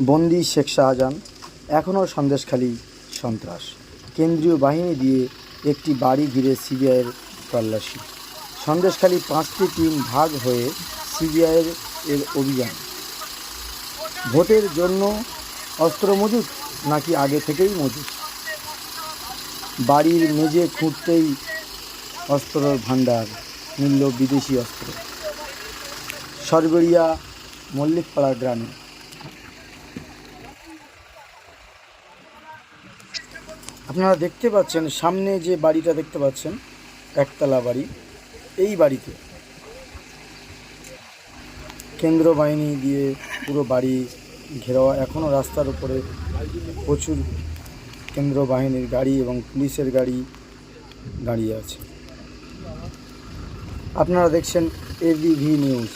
বন্দি শেখ শাহজাহান এখনও সন্দেশখালী সন্ত্রাস। কেন্দ্রীয় বাহিনী দিয়ে একটি বাড়ি ঘিরে সিবিআইয়ের তল্লাশি। সন্দেশখালী পাঁচটি টিম ভাগ হয়ে সিবিআইয়ের এর অভিযান। ভোটের জন্য অস্ত্র মজুত নাকি আগে থেকেই মজুত? বাড়ির মেঝে খুঁড়তেই অস্ত্রর ভাণ্ডার মিলল বিদেশি অস্ত্র। সরগড়িয়া মল্লিকপাড়া গ্রামে আপনারা দেখতে পাচ্ছেন, সামনে যে বাড়িটা দেখতে পাচ্ছেন, একতলা বাড়ি, এই বাড়িতে। কেন্দ্র বাহিনী দিয়ে পুরো বাড়ি ঘেরাও এখনও রাস্তার উপরে প্রচুর কেন্দ্র বাহিনীর গাড়ি এবং পুলিশের গাড়ি দাঁড়িয়ে আছে। আপনারা দেখছেন এবিভি নিউজ